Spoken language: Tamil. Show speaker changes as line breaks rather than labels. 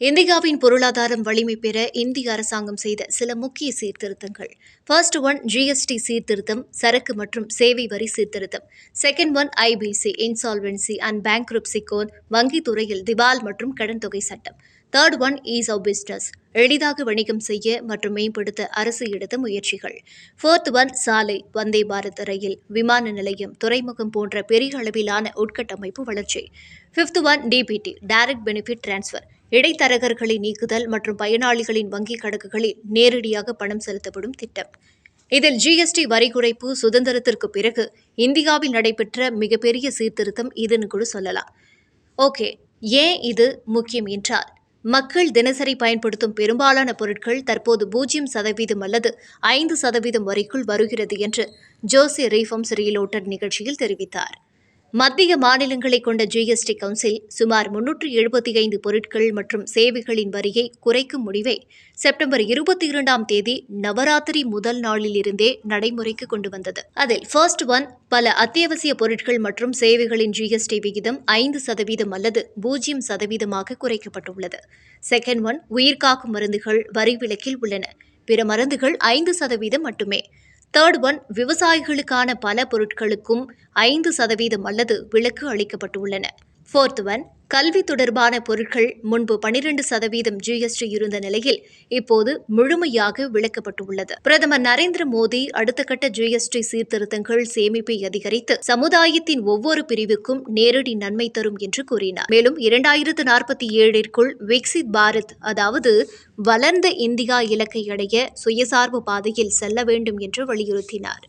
இந்தியாவின் பொருளாதாரம் வலிமை பெற இந்திய அரசாங்கம் செய்த சில முக்கிய சீர்திருத்தங்கள். ஃபர்ஸ்ட் ஒன் ஜிஎஸ்டி சீர்திருத்தம் சரக்கு மற்றும் சேவை வரி சீர்திருத்தம். Second one IBC insolvency and bank code வங்கி துறையில் திவால் மற்றும் கடன் தொகை சட்டம். Third one ease of business எளிதாக வணிகம் செய்ய மற்றும் மேம்படுத்த அரசு எடுத்த முயற்சிகள். ஃபோர்த் ஒன் சாலை வந்தே பாரத் ரயில் விமான நிலையம் துறைமுகம் போன்ற பெரிய அளவிலான உட்கட்டமைப்பு வளர்ச்சி. Fifth one DBT direct benefit transfer இடைத்தரகர்களை நீக்குதல் மற்றும் பயனாளிகளின் வங்கிக் கணக்குகளில் நேரடியாக பணம் செலுத்தப்படும் திட்டம். இதில் ஜிஎஸ்டி வரி குறைப்பு சுதந்திரத்திற்கு பிறகு இந்தியாவில் நடைபெற்ற மிகப்பெரிய சீர்திருத்தம் இதுன்னு கூட சொல்லலாம். ஓகே ஏன் இது முக்கியம் என்றால் மக்கள் தினசரி பயன்படுத்தும் பெரும்பாலான பொருட்கள் தற்போது பூஜ்ஜியம் சதவீதம் அல்லது ஐந்து சதவீதம் வரைக்குள் வருகிறது என்று ஜோசி ரீஃபம்ஸ் ரீலோட்டர் நிகழ்ச்சியில் தெரிவித்தார். மத்திய மாநிலங்களை கொண்ட ஜிஎஸ்டி கவுன்சில் சுமார் முன்னூற்று எழுபத்தி ஐந்து பொருட்கள் மற்றும் சேவைகளின் வரியை குறைக்கும் முடிவை செப்டம்பர் இருபத்தி இரண்டாம் தேதி நவராத்திரி முதல் நாளிலிருந்தே நடைமுறைக்கு கொண்டு வந்தது. அதில் ஃபர்ஸ்ட் ஒன் பல அத்தியாவசிய பொருட்கள் மற்றும் சேவைகளின் ஜிஎஸ்டி விகிதம் ஐந்து சதவீதம் அல்லது பூஜ்ஜியம் சதவீதமாக குறைக்கப்பட்டுள்ளது. செகண்ட் ஒன் உயிர்காக்கும் மருந்துகள் வரி விலக்கில் உள்ளன. பிற மருந்துகள் ஐந்து சதவீதம் மட்டுமே. தேர்ட் ஒன் விவசாயிகளுக்கான பல பொருட்களுக்கும் ஐந்து சதவீதம் அல்லது விலக்கு அளிக்கப்பட்டுள்ளன. ஃபோர்த் ஒன் கல்வி தொடர்பான பொருட்கள் முன்பு பனிரெண்டு சதவீதம் ஜிஎஸ்டி இருந்த நிலையில் இப்போது முழுமையாக விளக்கப்பட்டுள்ளது. பிரதமர் நரேந்திர மோடி அடுத்த கட்ட ஜிஎஸ்டி சீர்திருத்தங்கள் சேமிப்பை அதிகரித்து சமுதாயத்தின் ஒவ்வொரு பிரிவுக்கும் நேரடி நன்மை தரும் என்று கூறினார். மேலும் இரண்டாயிரத்து நாற்பத்தி ஏழிற்குள் விக்சித் பாரத் அதாவது வளர்ந்த இந்தியா இலக்கை அடைய சுயசார்பு பாதையில் செல்ல வேண்டும் என்று வலியுறுத்தினார்.